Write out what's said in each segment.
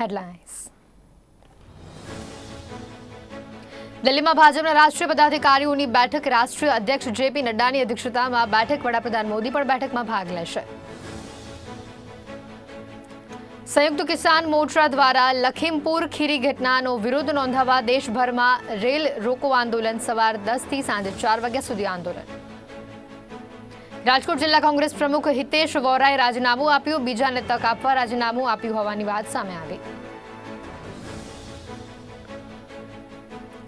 Headlines દિલ્હીમાં ભાજપના રાષ્ટ્રીય પદાધિકારીઓની બેઠક રાષ્ટ્રીય અધ્યક્ષ જેપી નડ્ડાની અધ્યક્ષતામાં બેઠક વડાપ્રધાન મોદી પણ બેઠકમાં ભાગ લેશે. સંયુક્ત કિસાન મોરચા દ્વારા લખીમપુર ખીરી ઘટનાનો વિરોધ નોંધાવવા દેશભરમાં રેલ રોકો આંદોલન સવાર દસથી સાંજે ચાર વાગ્યા સુધી આંદોલન. રાજકોટ જિલ્લા કોંગ્રેસ પ્રમુખ હિતેશ વોરાએ રાજીનામું આપ્યું. બીજાને તક આપવા રાજીનામું આપ્યું હોવાની વાત સામે આવી.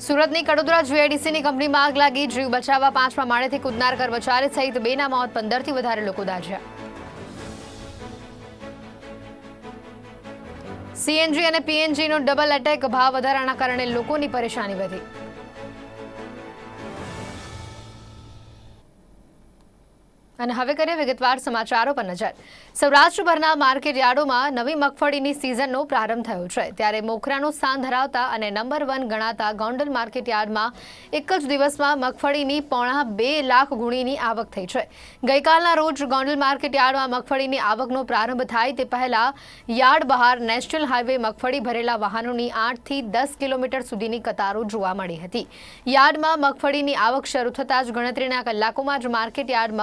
સુરતની કડોદરા જીઆઈડીસીની કંપનીમાં આગ લાગી. જીવ બચાવવા પાંચમા માળેથી કૂદનાર કર્મચારી સહિત બેના મોત પંદરથી વધારે લોકો દાઝ્યા. સીએનજી અને પીએનજીનો ડબલ એટેક ભાવ વધારાના કારણે લોકોની પરેશાની વધી. અને હવે કરીએ વિગતવાર સમાચારો પર નજર. સૌરાષ્ટ્રભરના માર્કેટ યાર્ડોમાં નવી મગફળીની સિઝનનો પ્રારંભ થયો છે. ત્યારે મોખરાનું સ્થાન ધરાવતા અને નંબર વન ગણાતા ગોંડલ માર્કેટ યાર્ડમાં એક જ દિવસમાં મગફળીની પોણા બે લાખ ગુણીની આવક થઈ છે. ગઈકાલના રોજ ગોંડલ માર્કેટયાર્ડમાં મગફળીની આવકનો પ્રારંભ થાય તે પહેલાં યાર્ડ બહાર નેશનલ હાઈવે મગફળી ભરેલા વાહનોની આઠથી દસ કિલોમીટર સુધીની કતારો જોવા મળી હતી. યાર્ડમાં મગફળીની આવક શરૂ થતાં જ ગણતરીના કલાકોમાં જ માર્કેટ યાર્ડ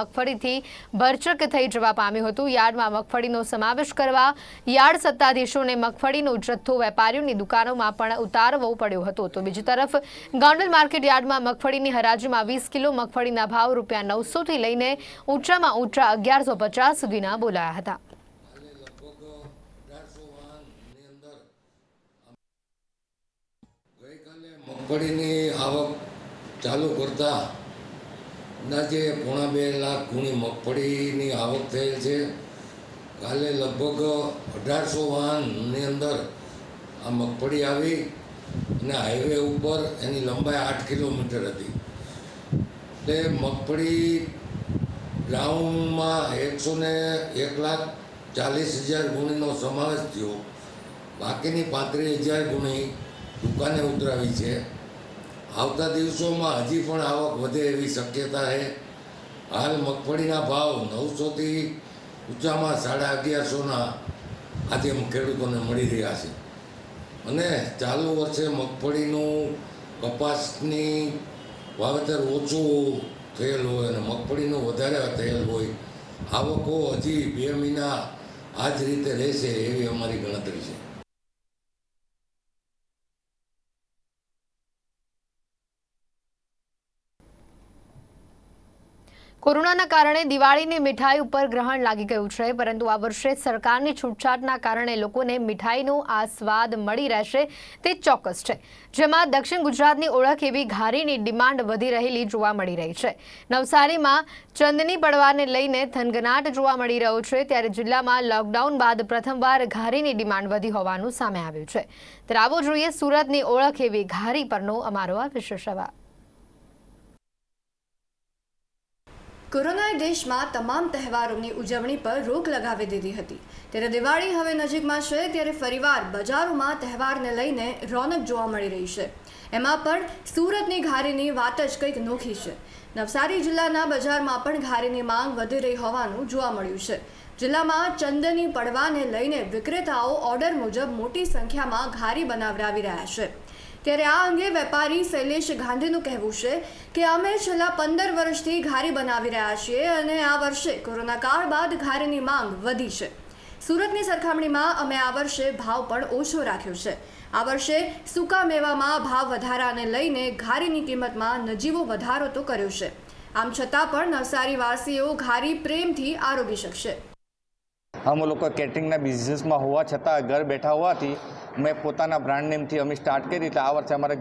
મગફળીથી ભરચક થઈ જવા પામ્યું હતું. યાર્ડમાં મગફળીનો સમાવેશ કરવા યાર્ડ સત્તાધીશોને મગફળીનો જથ્થો વેપારીઓની દુકાનોમાં પણ ઉતારવો પડ્યો હતો. તો બીજી તરફ, ગોંડલ માર્કેટ યાર્ડમાં મગફળીની હરાજીમાં વીસ કિલો મગફળીના ભાવ રૂપિયા નવસોથી લઈને ઊંચામાં ઊંચા અગિયારસો પચાસ સુધીના બોલાયા હતા. ગઈકાલે મગફળીની આવક ચાલુ કરતા અંદાજે પોણા બે લાખ ગુણી મગફળીની આવક થયેલ છે. કાલે લગભગ અઢારસો વાહનની અંદર આ મગફળી આવી અને હાઈવે ઉપર એની લંબાઈ આઠ કિલોમીટર હતી. એટલે મગફળી ગ્રાઉન્ડમાં એકસો ને એક લાખ ચાલીસ હજાર ગુણીનો સમાવેશ થયો. બાકીની પાંત્રીસ હજાર ગુણી દુકાને ઉતરાવી છે. આવતા દિવસોમાં હજી પણ આવક વધે એવી શક્યતા છે. હાલ મગફળીના ભાવ નવસોથી ઊંચામાં સાડા અગિયારસોના આજે ખેડૂતોને મળી રહ્યા છે. અને ચાલુ વર્ષે મગફળીનું કપાસની વાવેતર ઓછું થયેલ હોય અને મગફળીનું વધારે થયેલ હોય, આવકો હજી બે મહિના આ જ રીતે રહેશે એવી અમારી ગણતરી છે. કોરોનાના કારણે દિવાળીની મીઠાઈ ઉપર ગ્રહણ લાગી ગયું છે, પરંતુ આ વર્ષે સરકારની છૂટછાટના કારણે લોકોને મીઠાઈનો આ સ્વાદ મળી રહેશે તે ચોક્કસ છે. જેમાં દક્ષિણ ગુજરાતની ઓળખ એવી ઘારીની ડિમાન્ડ વધી રહેલી જોવા મળી રહી છે. નવસારીમાં ચંદની પડવાને લઈને થનગનાટ જોવા મળી રહ્યો છે, ત્યારે જિલ્લામાં લોકડાઉન બાદ પ્રથમવાર ઘારીની ડિમાન્ડ વધી હોવાનું સામે આવ્યું છે. ત્યારે આવો જોઈએ સુરતની ઓળખ એવી ઘારી પરનો અમારો આ વિશેષ અહેવાલ. કોરોનાએ દેશમાં તમામ તહેવારોની ઉજવણી પર રોક લગાવી દીધી હતી. ત્યારે દિવાળી હવે નજીકમાં છે, ત્યારે ફરીવાર બજારોમાં તહેવારને લઈને રોનક જોવા મળી રહી છે. એમાં પણ સુરતની ઘારીની વાત જ કંઈક નોખી છે. નવસારી જિલ્લાના બજારમાં પણ ઘારીની માંગ વધી રહી હોવાનું જોવા મળ્યું છે. જિલ્લામાં ચંદની પડવાને લઈને વિક્રેતાઓ ઓર્ડર મુજબ મોટી સંખ્યામાં ઘારી બનાવડાવી રહ્યા છે. ત્યારે આ અંગે વેપારી શૈલેષ ગાંધીનું કહેવું છે કે અમે છેલ્લા પંદર વર્ષથી ઘારી બનાવી રહ્યા છીએ અને આ વર્ષે કોરોના કાળ બાદ ઘારીની માંગ વધી છે. સુરતની સરખામણીમાં અમે આ વર્ષે ભાવ પણ ઓછો રાખ્યો છે. આ વર્ષે સૂકા મેવામાં ભાવ વધારાને લઈને ઘારીની કિંમતમાં નજીવો વધારો તો કર્યો છે. આમ છતાં પણ નવસારીવાસીઓ ઘારી પ્રેમથી આરોગી શકશે. અમે લોકો કેટરિંગના બિઝનેસમાં હોવા છતાં ઘર બેઠા હોવાથી મેં પોતાના બ્રાન્ડ નેમથી અમે સ્ટાર્ટ કરી એટલે આ વર્ષે અમારા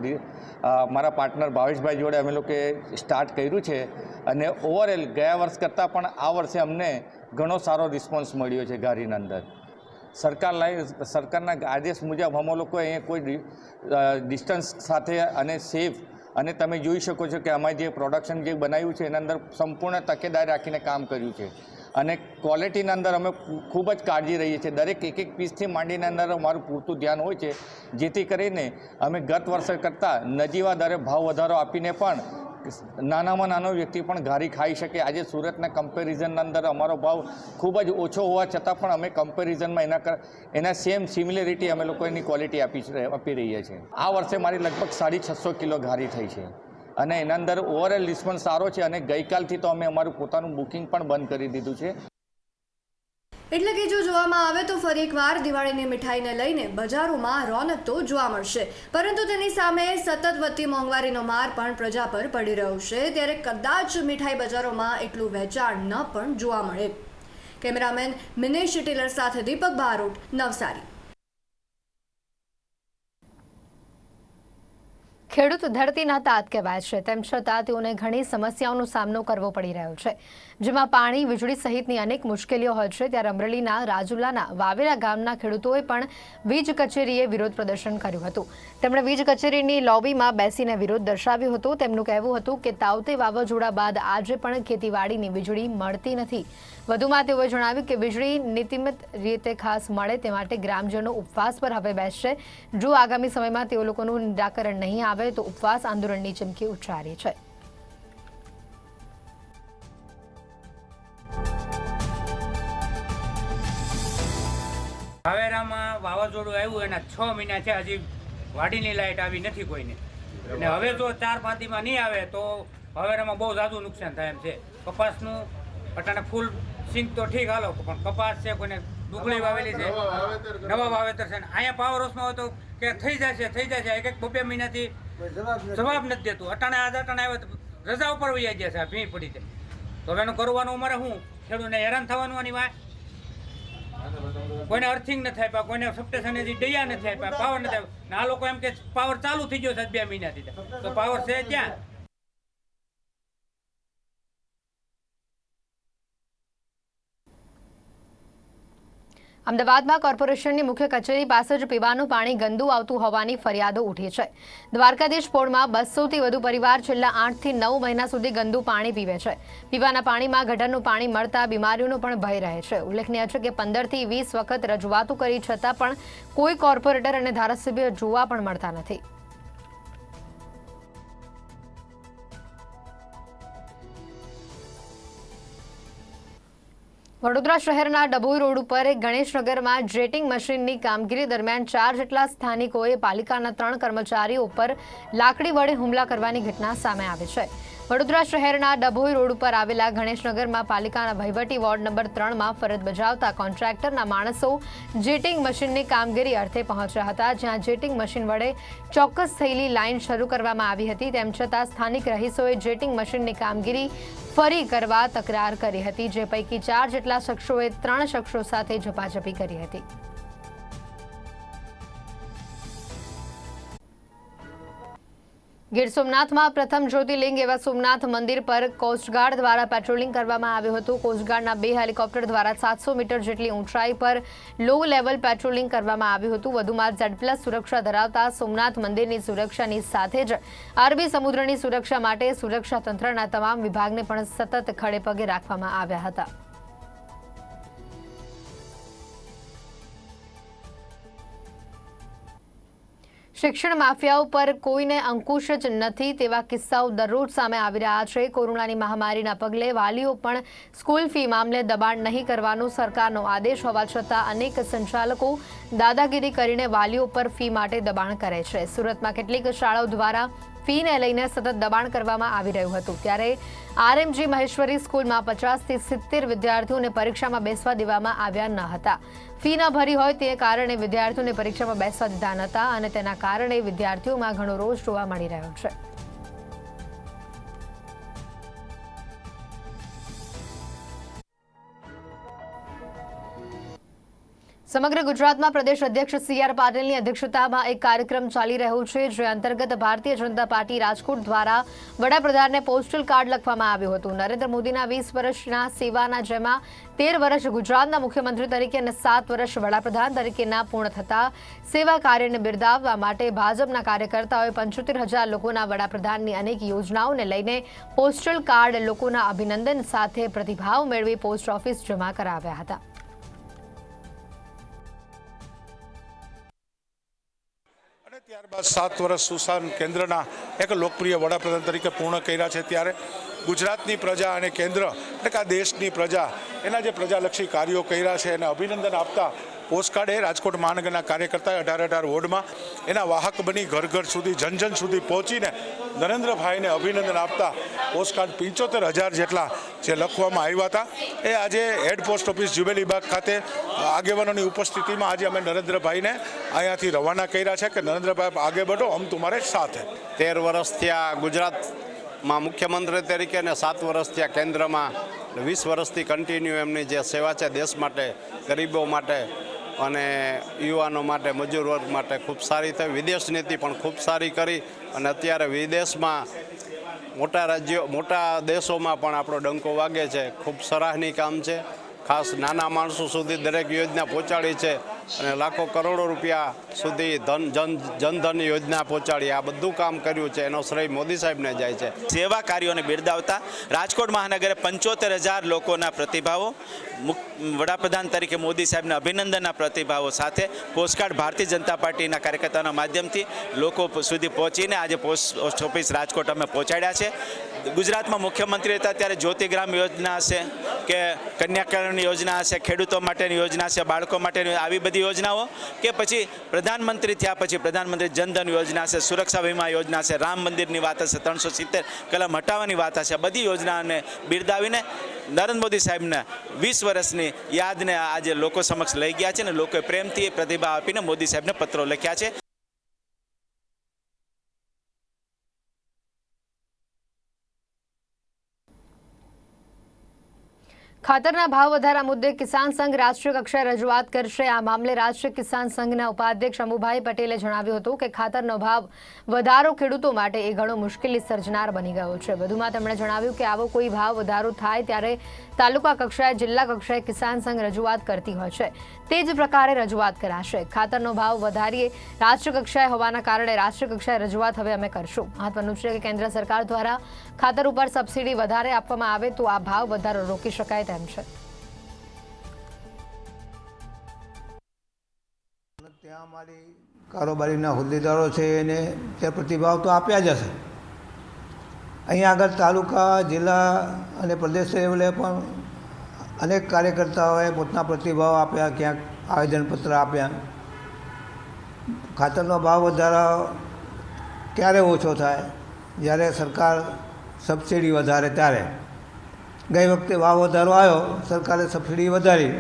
મારા પાર્ટનર ભાવેશભાઈ જોડે અમે લોકોએ સ્ટાર્ટ કર્યું છે. અને ઓવરઓલ ગયા વર્ષ કરતાં પણ આ વર્ષે અમને ઘણો સારો રિસ્પોન્સ મળ્યો છે ગાડીના અંદર. સરકાર લાઈ સરકારના આદેશ મુજબ અમે લોકો અહીંયા કોઈ ડિસ્ટન્સ સાથે અને સેફ અને તમે જોઈ શકો છો કે અમે જે પ્રોડક્શન જે બનાવ્યું છે એના અંદર સંપૂર્ણ તકેદારી રાખીને કામ કર્યું છે. અને ક્વોલિટીની અંદર અમે ખૂબ જ કાળજી રહીએ છીએ. દરેક એક એક પીસથી માંડીને અંદર અમારું પૂરતું ધ્યાન હોય છે, જેથી કરીને અમે ગત વર્ષે કરતાં નજીવા દરે ભાવ વધારો આપીને પણ નાનામાં નાનો વ્યક્તિ પણ ઘારી ખાઈ શકે. આજે સુરતના કમ્પેરિઝનના અંદર અમારો ભાવ ખૂબ જ ઓછો હોવા છતાં પણ અમે કમ્પેરિઝનમાં એના એના સેમ સિમિલેરિટી અમે લોકો એની ક્વોલિટી આપી આપી રહ્યા છીએ. આ વર્ષે મારી લગભગ સાડી છસો કિલો ઘારી થઈ છે. અને એના અંદર ઓવરઓલ રિસ્પોન્સ સારો છે અને ગઈકાલથી તો અમે અમારું પોતાનું બુકિંગ પણ બંધ કરી દીધું છે. એટલે કે જો જોવામાં આવે તો ફરી એકવાર દિવાળીની મીઠાઈને લઈને બજારોમાં રોનક તો જોવા મળશે. પરંતુ તેની સામે સતત વધતી મોંઘવારીનો માર પણ પ્રજા પર પડી રહ્યો છે. ત્યારે કદાચ મીઠાઈ બજારોમાં એટલું વેચાણ ન પણ જોવા મળે. કેમેરામેન મિનેશ ટેલર સાથે દીપક બારોટ, નવસારી. ખેડૂત ધરતીના તાત કહેવાય છે. તેમ છતાં તેઓને ઘણી સમસ્યાઓનો સામનો કરવો પડી રહ્યો છે. જેમાં પાણી, વીજળી સહિતની અનેક મુશ્કેલીઓ હોય છે. ત્યારે અમરેલીના રાજુલાના વાવેલા ગામના ખેડૂતોએ પણ વીજ કચેરીએ વિરોધ પ્રદર્શન કર્યું હતું. તેમણે વીજ કચેરીની લોબીમાં બેસીને વિરોધ દર્શાવ્યો હતો. તેમનું કહેવું હતું કે તાવતે વાવાઝોડા બાદ આજે પણ ખેતીવાડીની વીજળી મળતી નથી. વધુમાં તેઓએ જણાવ્યું કે વીજળી નિતિમિત રીતે ખાસ મળે તે માટે ગ્રામજનો ઉપવાસ પર હવે બેસશે. જો આગામી સમયમાં તેઓ લોકોનું નિરાકરણ નહીં આવે તો ઉપવાસ આંદોલનની ચીમકી ઉચ્ચારી છે. વાવેરામાં વાવાઝોડું આવ્યું એના છ મહિના છે હજી વાડીની લાઇટ આવી નથી કોઈને. અને હવે જો ચાર પાંચીમાં નહીં આવે તો વાવેરામાં બહુ ઝાઝું નુકસાન થાય એમ છે. કપાસનું અટાણે ફૂલ સિંક તો ઠીક હાલો પણ કપાસ છે કોઈને ડુંગળી વાવેલી છે. નવા વાવેતર છે અહીંયા પાવર હાઉસમાં હોય તો કે થઈ જશે થઈ જશે. એક એક બે મહિનાથી જવાબ નથી. દેતું. અટાણે આજ અટાણે આવે તો રજા ઉપર વહી જાય છે ભીં પડી છે તો હવે એનું કરવાનું અમારે શું? ખેડૂતને હેરાન થવાનું આની વાત? કોઈને અર્થિંગ નથી આપ્યા, કોઈને સપ્ટેશન દયા નથી આપ્યા પાવર નથી ને આ લોકો એમ કે પાવર ચાલુ થઈ ગયો છે બે મહિનાથી. તો પાવર છે ક્યાં? અમદાવાદમાં કોર્પોરેશનની મુખ્ય કચેરી પાસે જ પીવાનું પાણી ગંદુ આવતું હોવાની ફરિયાદો ઉઠી છે. દ્વારકાધીશ પોળમાં બસોથી વધુ પરિવાર છેલ્લા આઠથી નવ મહિના સુધી ગંદુ પાણી પીવે છે. પીવાના પાણીમાં ગટરનું પાણી મળતા બીમારીઓનો પણ ભય રહે છે. ઉલ્લેખનીય છે કે પંદરથી વીસ વખત રજૂઆતો કરી છતાં પણ કોઈ કોર્પોરેટર અને ધારાસભ્ય જોવા પણ મળતા નથી. વડોદરા શહેરના ડભોઈ રોડ ઉપર ગણેશનગરમાં જેટિંગ મશીનની કામગીરી દરમિયાન ચાર જેટલા સ્થાનિકોએ પાલિકાના ત્રણ કર્મચારીઓ ઉપર લાકડી વડે હુમલા કરવાની ઘટના સામે આવી છે. વડોદરા શહેરના ડભોઈ રોડ ઉપર આવેલા ગણેશનગરમાં પાલિકાના વહીવટી વોર્ડ નંબર ત્રણમાં ફરજ બજાવતા કોન્ટ્રાક્ટરના માણસો જેટિંગ મશીનની કામગીરી અર્થે પહોંચ્યા હતા, જ્યાં જેટિંગ મશીન વડે ચોક્કસ થયેલી લાઇન શરૂ કરવામાં આવી હતી. તેમ છતાં સ્થાનિક રહીશોએ જેટિંગ મશીનની કામગીરી ફરી કરવા તકરાર કરી હતી, જે પૈકી ચાર જેટલા શખ્સોએ ત્રણ શખ્સો સાથે ઝપાઝપી કરી હતી. ગીર સોમનાથમાં પ્રથમ જ્યોતિર્લિંગ એવા સોમનાથ મંદિર પર કોસ્ટગાર્ડ દ્વારા પેટ્રોલિંગ કરવામાં આવ્યું હતું. કોસ્ટગાર્ડના બે હેલિકોપ્ટર દ્વારા સાતસો મીટર જેટલી ઊંચાઈ પર લો લેવલ પેટ્રોલિંગ કરવામાં આવ્યું હતું. વધુમાં ઝેડ પ્લસ સુરક્ષા ધરાવતા સોમનાથ મંદિરની સુરક્ષાની સાથે જ અરબી સમુદ્રની સુરક્ષા માટે સુરક્ષા તંત્રના તમામ વિભાગને પણ સતત ખડેપગે રાખવામાં આવ્યા હતા. શિક્ષણ માફિયાઓ પર કોઈને અંકુશ જ નથી તેવા કિસ્સાઓ દરરોજ સામે આવી રહ્યા છે. કોરોનાની મહામારીના પગલે વાલીઓ પણ સ્કૂલ ફી મામલે દબાણ નહીં કરવાનો સરકારનો આદેશ. હોવા છતાં અનેક સંચાલકો દાદાગીરી કરીને વાલીઓ પર ફી માટે દબાણ કરે છે. સુરતમાં કેટલીક શાળાઓ દ્વારા ફીને લઈને સતત દબાણ કરવામાં આવી રહ્યું હતું. ત્યારે આરએમજી મહેશ્વરી સ્કૂલમાં પચાસથી સિત્તેર વિદ્યાર્થીઓને પરીક્ષામાં બેસવા દેવામાં આવ્યા ન હતા. ફી ન ભરી હોય તે કારણે વિદ્યાર્થીઓને પરીક્ષામાં બેસવા દીધા નહોતા અને તેના કારણે વિદ્યાર્થીઓમાં ઘણો રોષ જોવા મળી રહ્યો છે. સમગ્ર ગુજરાતમાં પ્રદેશ અધ્યક્ષ સી આર પાટીલની અધ્યક્ષતામાં એક કાર્યક્રમ ચાલી રહ્યો છે, જે અંતર્ગત ભારતીય જનતા પાર્ટી રાજકોટ દ્વારા વડાપ્રધાનને પોસ્ટલ કાર્ડ લખવામાં આવ્યું હતું. નરેન્દ્ર મોદીના વીસ વર્ષના સેવાના જેમાં તેર વર્ષ ગુજરાતના મુખ્યમંત્રી તરીકે અને સાત વર્ષ વડાપ્રધાન તરીકેના પૂર્ણ થતા સેવા કાર્યને બિરદાવવા માટે ભાજપના કાર્યકર્તાઓએ પંચોતેર હજાર લોકોના વડાપ્રધાનની અનેક યોજનાઓને લઈને પોસ્ટલ કાર્ડ લોકોના અભિનંદન સાથે પ્રતિભાવ મેળવી પોસ્ટ ઓફિસ જમા કરાવ્યા હતા. ત્યારબાદ સાત વર્ષ સુશાસન કેન્દ્રના એક લોકપ્રિય વડાપ્રધાન તરીકે પૂર્ણ કર્યા છે ત્યારે ગુજરાતની પ્રજા અને કેન્દ્ર, એટલે કે આ દેશની પ્રજા, એના જે પ્રજાલક્ષી કાર્યો કર્યા છે, એને અભિનંદન આપતા પોસ્ટકાર્ડ એ રાજકોટ મહાનગરના કાર્યકર્તા અઢાર અઢાર વોર્ડમાં એના વાહક બની ઘર ઘર સુધી જન જન સુધી પહોંચીને નરેન્દ્રભાઈને અભિનંદન આપતા પોસ્ટકાર્ડ પંચોતેર હજાર જેટલા જે લખવામાં આવ્યા હતા. એ આજે હેડ પોસ્ટ ઓફિસ જુબેલીબાગ ખાતે આગેવાનોની ઉપસ્થિતિમાં આજે અમે નરેન્દ્રભાઈને અહીંયાથી રવાના કર્યા છે કે નરેન્દ્રભાઈ આગે બઢો અમ તુમારે સાથે. તેર વર્ષ થયા ગુજરાતમાં મુખ્યમંત્રી તરીકે અને સાત વર્ષ થયા કેન્દ્રમાં વીસ વર્ષથી કન્ટિન્યુ એમની જે સેવા છે દેશ માટે, ગરીબો માટે અને યુવાનો માટે, મજૂર વર્ગ માટે ખૂબ સારી થઈ. વિદેશ નીતિ પણ ખૂબ સારી કરી અને અત્યારે વિદેશમાં મોટા રાજ્યો, મોટા દેશોમાં પણ આપણો ડંકો વાગે છે. ખૂબ સરાહની કામ છે. ખાસ નાના માણસો સુધી દરેક યોજના પહોંચાડી છે. અને લાખો કરોડો રૂપિયા સુધી ધન, જન, જનધન યોજના પહોંચાડી આ બધું કામ કર્યું છે. એનો શ્રેય મોદી સાહેબને જાય છે. સેવા કાર્યોને બિરદાવતા રાજકોટ મહાનગરે પંચોતેર હજાર લોકોના પ્રતિભાવો વડાપ્રધાન તરીકે મોદી સાહેબને અભિનંદનના પ્રતિભાવો સાથે પોસ્ટકાર્ડ ભારતીય જનતા પાર્ટીના કાર્યકર્તાઓના માધ્યમથી લોકો સુધી પહોંચીને આજે પોસ્ટ ઓફિસ રાજકોટ અમે પહોંચાડ્યા છે. ગુજરાતમાં મુખ્યમંત્રી હતા ત્યારે જ્યોતિગ્રામ યોજના હશે, કે કન્યાકરણ યોજના હશે, ખેડૂતો માટેની યોજના છે બાળકો માટેની આવી બધી યોજનાઓ, કે પછી પ્રધાનમંત્રી થયા પછી પ્રધાનમંત્રી જનધન યોજના છે સુરક્ષા વીમા યોજના છે રામ મંદિરની વાત હશે, ત્રણસો સિત્તેર કલમ હટાવવાની વાત હશે, બધી યોજનાઓને બિરદાવીને નરેન્દ્ર મોદી સાહેબના વીસ વર્ષની યાદને આજે લોકો સમક્ષ લઈ ગયા છે અને લોકોએ પ્રેમથી પ્રતિભા આપીને મોદી સાહેબને પત્રો લખ્યા છે. ખાતરના ભાવ વધારા મુદ્દે કિસાન સંઘ રાષ્ટ્રીય કક્ષાએ રજૂઆત કરશે. આ મામલે રાષ્ટ્રીય કિસાન સંઘના ઉપાધ્યક્ષ અમુભાઈ પટેલે જણાવ્યું હતું કે ખાતરનો ભાવ વધારો ખેડૂતો માટે એ ઘણો મુશ્કેલી સર્જનાર બની ગયો છે. વધુમાં તેમણે જણાવ્યું કે આવો કોઈ ભાવ વધારો થાય ત્યારે તાલુકા કક્ષાએ, જિલ્લા કક્ષાએ કિસાન સંઘ રજૂઆત કરતી હોય છે. તે જ પ્રકારે રજૂઆત કરાશે. ખાતરનો ભાવ વધારીએ રાષ્ટ્રીય કક્ષાએ હોવાના કારણે રાષ્ટ્રીય કક્ષાએ રજૂઆત હવે અમે કરશું. મહત્વનું છે કે કેન્દ્ર સરકાર દ્વારા ખાતર ઉપર સબસિડી વધારે આપવામાં આવે તો આ ભાવ વધારો રોકી શકાય તેમ છે. ત્યાં અમારી કારોબારીના હોદ્દેદારો છે એને તે પ્રતિભાવ તો આપ્યા જ હશે. અહીંયા આગળ તાલુકા, જિલ્લા અને પ્રદેશ લેવલે પણ અનેક કાર્યકર્તાઓએ પોતાના પ્રતિભાવ આપ્યા, ક્યાંક આવેદનપત્ર આપ્યા. ખાતરનો ભાવ વધારો ક્યારે ઓછો થાય? જ્યારે સરકાર સબસિડી વધારે ત્યારે. ગઈ વખતે ભાવ વધારો આવ્યો, સરકારે સબસિડી વધારી.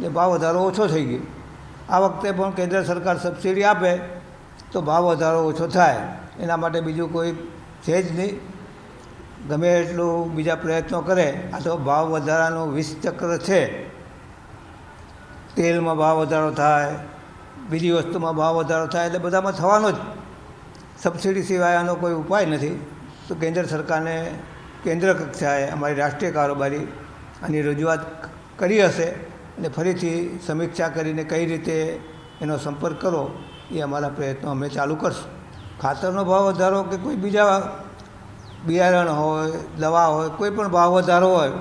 એ ભાવ વધારો ઓછો થઈ ગયો. આ વખતે પણ કેન્દ્ર સરકાર સબસિડી આપે તો ભાવ વધારો ઓછો થાય. એના માટે બીજું કોઈ છે જ નહીં. ગમે એટલું બીજા પ્રયત્નો કરે. આ તો ભાવ વધારાનું વિષ ચક્ર છે. તેલમાં ભાવ વધારો થાય, બીજી વસ્તુમાં ભાવ વધારો થાય એટલે બધામાં થવાનો જ. સબસિડી સિવાય આનો કોઈ ઉપાય નથી. તો કેન્દ્ર સરકારને કેન્દ્ર કક્ષાએ અમારી રાષ્ટ્રીય કારોબારી આની રજૂઆત કરી હશે અને ફરીથી સમીક્ષા કરીને કઈ રીતે એનો સંપર્ક કરો એ અમારા પ્રયત્નો અમે ચાલુ કરશું. ખાતરનો ભાવ વધારો કે કોઈ બીજા બિયારણ હોય, દવા હોય, કોઈ પણ ભાવ વધારો હોય,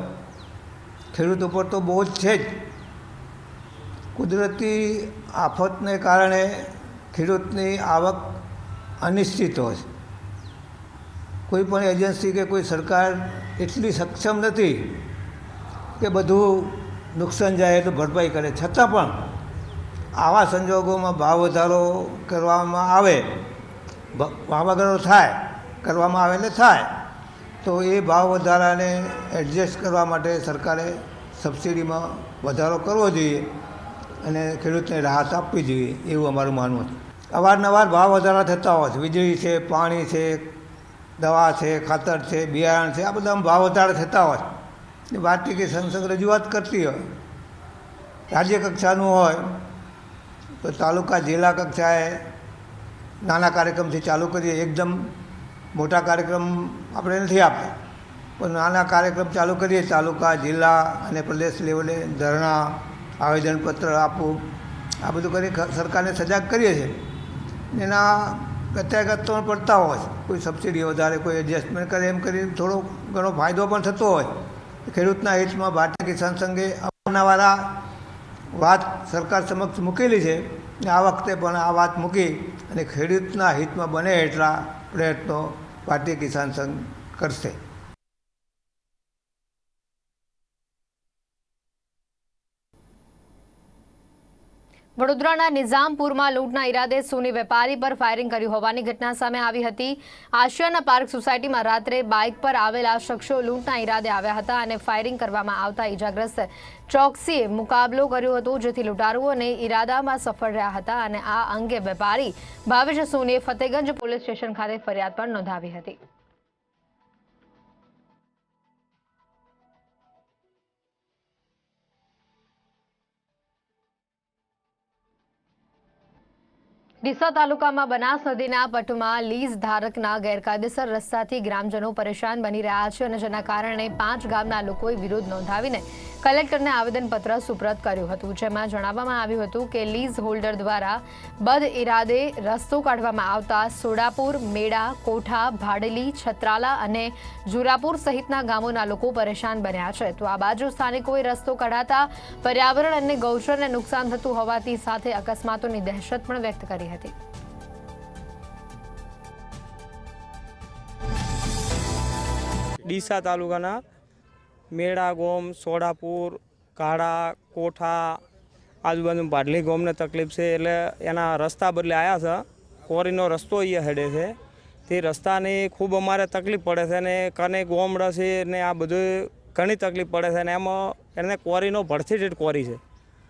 ખેડૂત ઉપર તો બહુ જ છે જ. કુદરતી આફતને કારણે ખેડૂતની આવક અનિશ્ચિત હોય છે. કોઈ પણ એજન્સી કે કોઈ સરકાર એટલી સક્ષમ નથી કે બધું નુકસાન જાય એટલું ભરપાઈ કરે. છતાં પણ આવા સંજોગોમાં ભાવ વધારો કરવામાં આવે ભાવ વધારો થાય, કરવામાં આવે એટલે થાય, તો એ ભાવ વધારાને એડજસ્ટ કરવા માટે સરકારે સબસિડીમાં વધારો કરવો જોઈએ અને ખેડૂતને રાહત આપવી જોઈએ એવું અમારું માનવું છે. અવારનવાર ભાવ વધારા થતા હોય છે. વીજળી છે, પાણી છે દવા છે, ખાતર છે, બિયારણ છે, આ બધામાં ભાવ વધારે થતા હોય. એ ભારતીય કે સંસદ રજૂઆત કરતી હોય. રાજ્ય કક્ષાનું હોય, તો તાલુકા જિલ્લા કક્ષાએ નાના કાર્યક્રમથી ચાલુ કરીએ. એકદમ મોટા કાર્યક્રમ આપણે નથી આપતા પણ નાના કાર્યક્રમ ચાલુ કરીએ, તાલુકા, જિલ્લા અને પ્રદેશ લેવલે ધરણા, આવેદનપત્ર આપવું, આ બધું કરી સરકારને સજાગ કરીએ છીએ. એના પ્રત્યાઘાત તો પડતા હોય. કોઈ સબસિડી વધારે, કોઈ એડજસ્ટમેન્ટ કરે, એમ કરી થોડો ઘણો ફાયદો પણ થતો હોય. ખેડૂતના હિતમાં ભારતીય કિસાન સંઘે અપનાવાળા વાત સરકાર સમક્ષ મૂકેલી છે. આ વખતે પણ આ વાત મૂકી અને ખેડૂતના હિતમાં બને એટલા પ્રયત્નો ભારતીય કિસાન સંઘ કરશે. વડોદરાના નિઝામપુરમાં લૂંટના ઈરાદે સોની વેપારી પર ફાયરિંગ કર્યું હોવાની ઘટના સામે આવી હતી. આશિયાના પાર્ક સોસાયટીમાં રાત્રે બાઇક પર આવેલા શખ્સો લૂંટના ઈરાદે આવ્યા હતા અને ફાયરિંગ કરવામાં આવતા ઈજાગ્રસ્ત ચોકસીએ મુકાબલો કર્યો હતો, જેથી લૂંટારુઓને ઈરાદામાં સફળ રહ્યા હતા અને આ અંગે વેપારી ભાવેશ સોનીએ ફતેગંજ પોલીસ સ્ટેશન ખાતે ફરિયાદ પણ નોંધાવી હતી. ડીસા તાલુકામાં બનાસ નદીના પટમાં લીઝ ધારકના ગેરકાયદેસર રસ્તાથી ગ્રામજનો પરેશાન બની રહ્યા છે અને જેના કારણે પાંચ ગામના લોકોએ વિરોધ નોંધાવીને કલેક્ટરને આવેદનપત્ર સુપ્રત કર્યું હતું, જેમાં જણાવવામાં આવ્યું હતું કે લીઝ હોલ્ડર દ્વારા બદ ઇરાદે રસ્તો કાઢવામાં આવતા સોડાપુર, મેડા, કોઠા, ભાડેલી, છત્રાલા અને જુરાપુર સહિતના ગામોના લોકો પરેશાન બન્યા છે. તો આ બાજુ સ્થાનિકોએ રસ્તો કઢાતા પર્યાવરણ અને ગૌચરને નુકસાન થતું હોવાથી સાથે અકસ્માતોની દહેશત પણ વ્યક્ત કરી હતી. ડીસા તાલુકાના મેળા, ગોમ, સોડાપુર, કાળા, કોઠા, આજુબાજુ પાટલી ગોમને તકલીફ છે એટલે એના રસ્તા બદલે આવ્યા છે. કોરીનો રસ્તો અહીંયા હેડે છે. તે રસ્તાની ખૂબ અમારે તકલીફ પડે છે અને કને ગોમડા છે ને આ બધું ઘણી તકલીફ પડે છે અને એમાં એને કોરીનો ભડથી જેટ કોરી છે.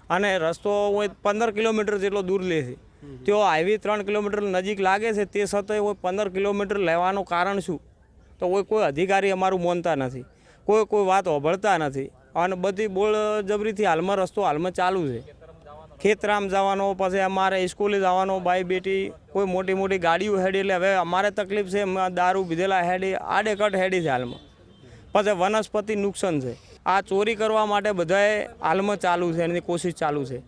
અને રસ્તો હોય પંદર કિલોમીટર જેટલો દૂર લે છે. તેઓ હાઈવે ત્રણ કિલોમીટર નજીક લાગે છે તે છતાંય હોય પંદર કિલોમીટર લેવાનું કારણ શું? તો કોઈ કોઈ અધિકારી અમારું માનતા નથી. કોઈ કોઈ વાત હોભળતા નથી. અને બધી બોળજબરીથી હાલમાં રસ્તો હાલમાં ચાલુ છે. ખેતરામ જવાનો, પછી અમારે સ્કૂલે જવાનો, બાઈ બેટી, કોઈ મોટી મોટી ગાડીઓ હેડી, એટલે હવે અમારે તકલીફ છે દારૂ પીધેલા હેડી, આડેકટ હેડી છે હાલમાં. પછી વનસ્પતિ નુકસાન છે. આ ચોરી કરવા માટે બધાએ હાલમાં ચાલુ છે, એની કોશિશ ચાલુ છે.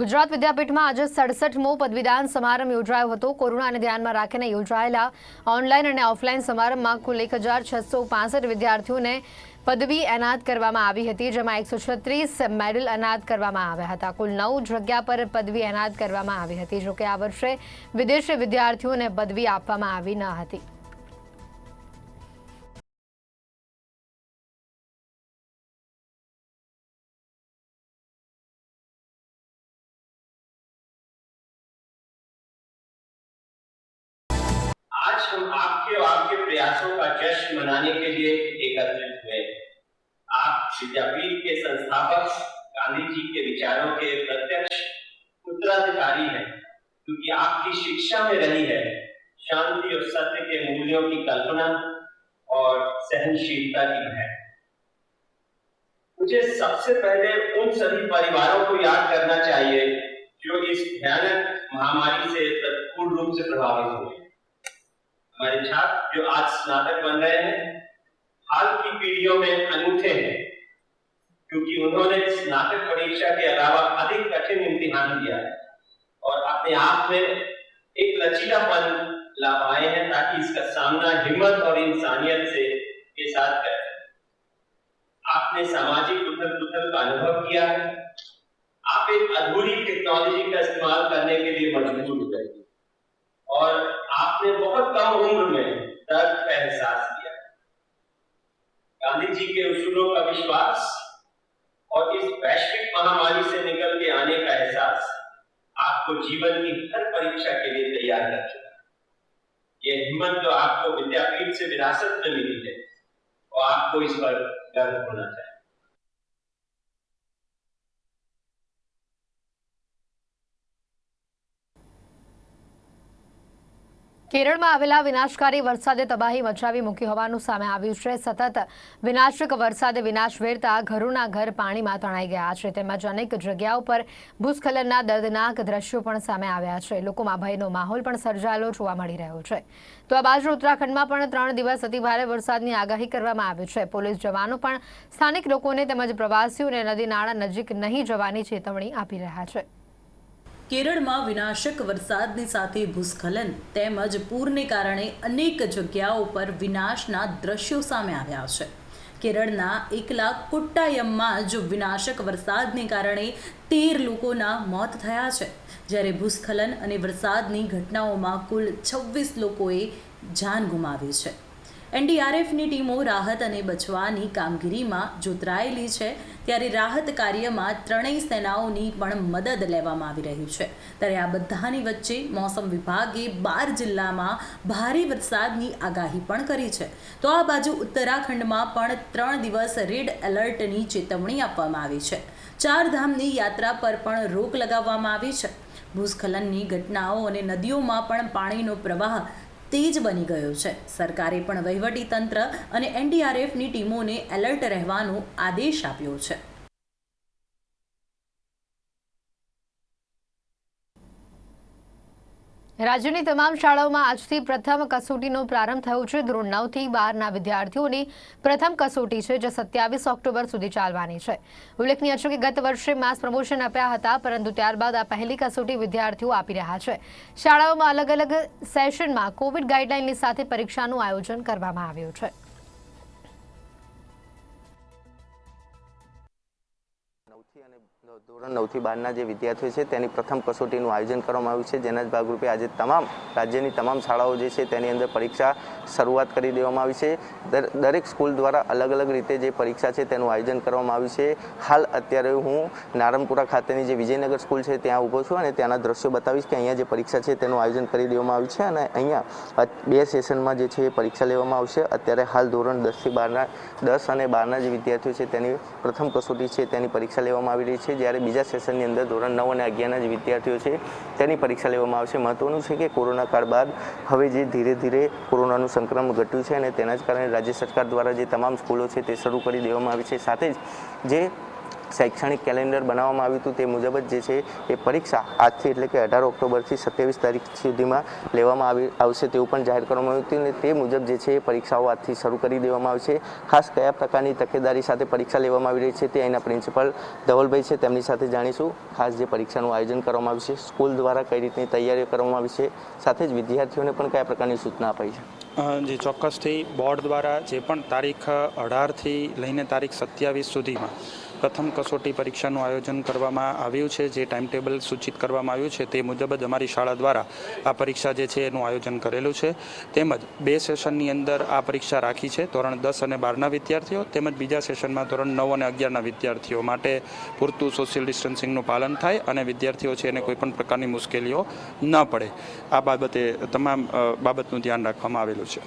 ગુજરાત વિદ્યાપીઠમાં આજે સડસઠમો પદવીદાન સમારંભ યોજાયો હતો. કોરોનાને ધ્યાનમાં રાખીને યોજાયેલા ઓનલાઈન અને ઓફલાઈન સમારંભમાં કુલ એક વિદ્યાર્થીઓને પદવી એનાયત કરવામાં આવી હતી, જેમાં એકસો છત્રીસ મેડલ એનાયત કરવામાં આવ્યા હતા. કુલ નવ જગ્યા પર પદવી એનાયત કરવામાં આવી હતી, જોકે આ વર્ષે વિદેશી વિદ્યાર્થીઓને પદવી આપવામાં આવી ન હતી. आज हम आपके और आपके प्रयासों का जश्न मनाने के लिए एकत्रित हुए आप विद्यापीठ के संस्थापक गांधी जी के विचारों के प्रत्यक्ष उत्तराधिकारी हैं, क्योंकि आपकी शिक्षा में रही है शांति और सत्य के मूल्यों की कल्पना और सहनशीलता की है मुझे सबसे पहले उन सभी परिवारों को याद करना चाहिए जो इस भयानक महामारी से तत्पूर्ण रूप से प्रभावित हुए। हमारे छात्र जो आज स्नातक बन रहे हैं, हाल की पीढ़ियों में अनूठे हैं, क्योंकि उन्होंने स्नातक परीक्षा के अलावा अधिक कठिन इम्तिहान दिया है और अपने आप में एक लचीलापन ला पाए हैं ताकि इसका सामना हिम्मत और इंसानियत से के साथ करें। आपने सामाजिक उथल पुथल का अनुभव किया है आप एक अधूरी टेक्नोलॉजी का इस्तेमाल करने के लिए मजबूर हो गए। और आपने बहुत कम उम्र में दर्द का एहसास किया। गांधी जी के उसूलों का विश्वास और इस वैश्विक महामारी से निकल के आने का एहसास आपको जीवन की हर परीक्षा के लिए तैयार कर चुका यह हिम्मत जो आपको विद्यापीठ से विरासत में मिली है और आपको इस पर गर्व होना चाहिए। કેરળમાં આવેલા વિનાશકારી વરસાદે તબાહી મચાવી મૂકી હોવાનું સામે આવ્યું છે. સતત વિનાશક વરસાદે વિનાશ વેરતા ઘરોના ઘર પાણીમાં તણાઈ ગયા છે. તેમજ અનેક જગ્યાઓ પર ભૂસ્ખલનના દર્દનાક દ્રશ્યો પણ સામે આવ્યા છે. લોકોમાં ભયનો માહોલ પણ સર્જાયેલો જોવા મળી રહ્યો છે. તો આ બાજુ ઉત્તરાખંડમાં પણ ત્રણ દિવસ અતિભારે વરસાદની આગાહી કરવામાં આવી છે. પોલીસ જવાનો પણ સ્થાનિક લોકોને તેમજ પ્રવાસીઓને નદી નાળા નજીક નહીં જવાની ચેતવણી આપી રહ્યા છે. કેરળમાં વિનાશક વરસાદની સાથે ભૂસ્ખલન તેમજ પૂરને કારણે અનેક જગ્યાઓ પર વિનાશના દ્રશ્યો સામે આવ્યા છે. કેરળના એકલા કોટ્ટાયમમાં જ વિનાશક વરસાદને કારણે તેર લોકોના મોત થયા છે. જ્યારે ભૂસ્ખલન અને વરસાદની ઘટનાઓમાં કુલ છવ્વીસ લોકોએ જાન ગુમાવી છે. એનડીઆરએફની ટીમો રાહત અને બચવાની કામગીરીમાં જોતરાયેલી છે. ત્યારે રાહત કાર્યમાં ત્રણેય સેનાઓની પણ મદદ લેવામાં આવી રહી છે. ત્યારે આ બધાની વચ્ચે મોસમ વિભાગે બાર જિલ્લામાં ભારે વરસાદની આગાહી પણ કરી છે. તો આ બાજુ ઉત્તરાખંડમાં પણ ત્રણ દિવસ રેડ એલર્ટની ચેતવણી આપવામાં આવી છે. ચાર ધામની યાત્રા પર પણ રોક લગાવવામાં આવી છે. ભૂસ્ખલનની ઘટનાઓ અને નદીઓમાં પણ પાણીનો પ્રવાહ તેજ બની ગયો છે. સરકારે પણ વહીવટી તંત્ર અને એનડીઆરએફની ટીમોને એલર્ટ રહેવાનો આદેશ આપ્યો છે. રાજ્યની તમામ શાળાઓમાં આજથી પ્રથમ કસોટીનો પ્રારંભ થયો છે. ધોરણ નવથી બારના વિદ્યાર્થીઓની પ્રથમ કસોટી છે, જે સત્યાવીસ ઓક્ટોબર સુધી ચાલવાની છે. ઉલ્લેખનીય છે કે ગત વર્ષે માસ પ્રમોશન આપ્યા હતા, પરંતુ ત્યારબાદ આ પહેલી કસોટી વિદ્યાર્થીઓ આપી રહ્યા છે. શાળાઓમાં અલગ અલગ સેશનમાં કોવિડ ગાઈડલાઇનની સાથે પરીક્ષાનું આયોજન કરવામાં આવ્યું છે. ધોરણ નવથી બારના જે વિદ્યાર્થીઓ છે, તેની પ્રથમ કસોટીનું આયોજન કરવામાં આવ્યું છે. જેના જ ભાગરૂપે આજે તમામ, રાજ્યની તમામ શાળાઓ જે છે, તેની અંદર પરીક્ષા શરૂઆત કરી દેવામાં આવી છે. દર- દરેક સ્કૂલ દ્વારા અલગ અલગ રીતે જે પરીક્ષા છે, તેનું આયોજન કરવામાં આવ્યું છે. હાલ અત્યારે હું નારણપુરા ખાતેની જે વિજયનગર સ્કૂલ છે, ત્યાં ઊભો છું અને ત્યાંના દ્રશ્યો બતાવીશ કે અહીંયા જે પરીક્ષા છે, તેનું આયોજન કરી દેવામાં આવ્યું છે અને અહીંયા બે સેશનમાં જે છે, એ પરીક્ષા લેવામાં આવશે. અત્યારે હાલ ધોરણ દસથી બારના, દસ અને બારના જે વિદ્યાર્થીઓ છે, તેની પ્રથમ કસોટી છે, તેની પરીક્ષા લેવામાં આવી રહી છે. જ્યારે બીજા સેશનની અંદર ધોરણ નવ અને અગિયારના જે વિદ્યાર્થીઓ છે, તેની પરીક્ષા લેવામાં આવશે. મહત્વનું છે કે કોરોના કાળ બાદ હવે જે ધીરે ધીરે કોરોનાનું સંક્રમણ ઘટ્યું છે અને તેના જ કારણે રાજ્ય સરકાર દ્વારા જે તમામ સ્કૂલો છે તે શરૂ કરી દેવામાં આવી છે. સાથે જ જે શૈક્ષણિક કેલેન્ડર બનાવવામાં આવ્યું હતું તે મુજબ જ જે છે એ પરીક્ષા આજથી એટલે કે અઢાર ઓક્ટોબરથી સત્યાવીસ તારીખ સુધીમાં લેવામાં આવી આવશે તેવું પણ જાહેર કરવામાં આવ્યું હતું અને તે મુજબ જે છે એ પરીક્ષાઓ આજથી શરૂ કરી દેવામાં આવશે. ખાસ કયા પ્રકારની તકેદારી સાથે પરીક્ષા લેવામાં આવી રહી છે તે અહીંના પ્રિન્સિપલ ધવલભાઈ છે તેમની સાથે જાણીશું. ખાસ જે પરીક્ષાનું આયોજન કરવામાં આવ્યું છે, સ્કૂલ દ્વારા કઈ રીતની તૈયારીઓ કરવામાં આવી છે, સાથે જ વિદ્યાર્થીઓને પણ કયા પ્રકારની સૂચના અપાઈ છે? જે ચોક્કસથી બોર્ડ દ્વારા જે પણ તારીખ અઢારથી લઈને તારીખ સત્યાવીસ સુધીમાં પ્રથમ કસોટી પરીક્ષાનું આયોજન કરવામાં આવ્યું છે. જે ટાઈમ ટેબલ સૂચિત કરવામાં આવ્યું છે તે મુજબ જ અમારી શાળા દ્વારા આ પરીક્ષા જે છે એનું આયોજન કરેલું છે. તેમજ બે સેશનની અંદર આ પરીક્ષા રાખી છે ધોરણ દસ અને બારના વિદ્યાર્થીઓ તેમજ બીજા સેશનમાં ધોરણ નવ અને અગિયારના વિદ્યાર્થીઓ માટે પૂરતું સોશિયલ ડિસ્ટન્સિંગનું પાલન થાય અને વિદ્યાર્થીઓ છે એને કોઈપણ પ્રકારની મુશ્કેલીઓ ન પડે. આ બાબતે તમામ બાબતનું ધ્યાન રાખવામાં આવેલું છે.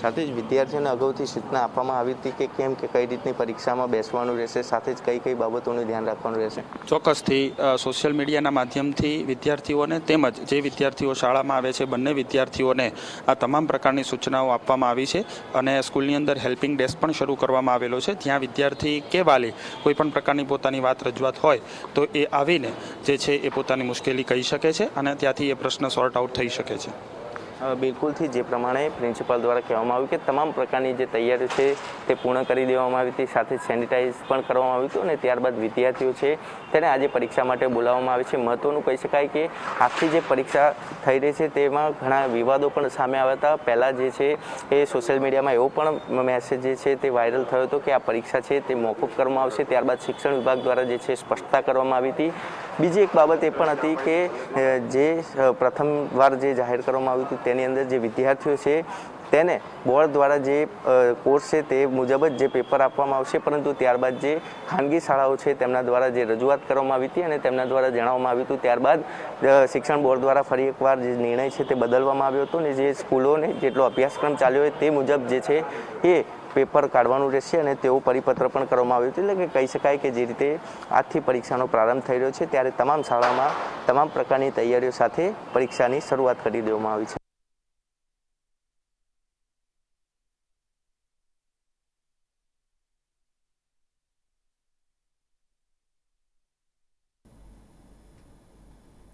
સાથે જ વિદ્યાર્થીઓને અગાઉથી સૂચના આપવામાં આવી હતી કે કેમ કે કઈ રીતની પરીક્ષામાં બેસવાનું રહેશે, સાથે જ કઈ કઈ બાબતોનું ધ્યાન રાખવાનું રહેશે. ચોક્કસથી સોશિયલ મીડિયાના માધ્યમથી વિદ્યાર્થીઓને તેમજ જે વિદ્યાર્થીઓ શાળામાં આવે છે, બંને વિદ્યાર્થીઓને આ તમામ પ્રકારની સૂચનાઓ આપવામાં આવી છે અને સ્કૂલની અંદર હેલ્પિંગ ડેસ્ક પણ શરૂ કરવામાં આવેલો છે. જ્યાં વિદ્યાર્થી કે વાલી કોઈ પણ પ્રકારની પોતાની વાત રજૂઆત હોય, તો એ આવીને જે છે એ પોતાની મુશ્કેલી કહી શકે છે અને ત્યાંથી એ પ્રશ્ન સોર્ટ આઉટ થઈ શકે છે. બિલકુલથી જે પ્રમાણે પ્રિન્સિપાલ દ્વારા કહેવામાં આવ્યું કે તમામ પ્રકારની જે તૈયારીઓ છે તે પૂર્ણ કરી દેવામાં આવી હતી, સાથે સેનિટાઈઝ પણ કરવામાં આવ્યું હતું અને ત્યારબાદ વિદ્યાર્થીઓ છે તેને આજે પરીક્ષા માટે બોલાવવામાં આવે છે. મહત્વનું કહી શકાય કે આખી જે પરીક્ષા થઈ રહી છે તેમાં ઘણા વિવાદો પણ સામે આવ્યા હતા. પહેલાં જે છે એ સોશિયલ મીડિયામાં એવો પણ મેસેજ જે છે તે વાયરલ થયો હતો કે આ પરીક્ષા છે તે મોકૂફ કરવામાં આવશે. ત્યારબાદ શિક્ષણ વિભાગ દ્વારા જે છે સ્પષ્ટતા કરવામાં આવી હતી. બીજી એક બાબત એ પણ હતી કે જે પ્રથમવાર જે જાહેર કરવામાં આવ્યું હતું તેની અંદર જે વિદ્યાર્થીઓ છે તેને બોર્ડ દ્વારા જે કોર્સ છે તે મુજબ જ જે પેપર આપવામાં આવશે. પરંતુ ત્યારબાદ જે ખાનગી શાળાઓ છે તેમના દ્વારા જે રજૂઆત કરવામાં આવી હતી અને તેમના દ્વારા જણાવવામાં આવ્યું હતું. ત્યારબાદ શિક્ષણ બોર્ડ દ્વારા ફરી એકવાર જે નિર્ણય છે તે બદલવામાં આવ્યો હતો અને જે સ્કૂલોને જેટલો અભ્યાસક્રમ ચાલ્યો હોય તે મુજબ જે છે એ પેપર કાઢવાનું રહેશે અને તેવું પરિપત્ર પણ કરવામાં આવ્યું હતું. એટલે કે કહી શકાય કે જે રીતે આજથી પરીક્ષાનો પ્રારંભ થઈ રહ્યો છે, ત્યારે તમામ શાળામાં તમામ પ્રકારની તૈયારીઓ સાથે પરીક્ષાની શરૂઆત કરી દેવામાં આવી છે.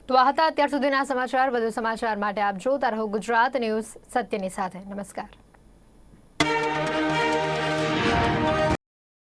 તો આ હતા અત્યાર સુધીના સમાચાર. વધુ સમાચાર માટે આપ જોતા રહો ગુજરાત ન્યૂઝ સત્યની સાથે. નમસ્કાર.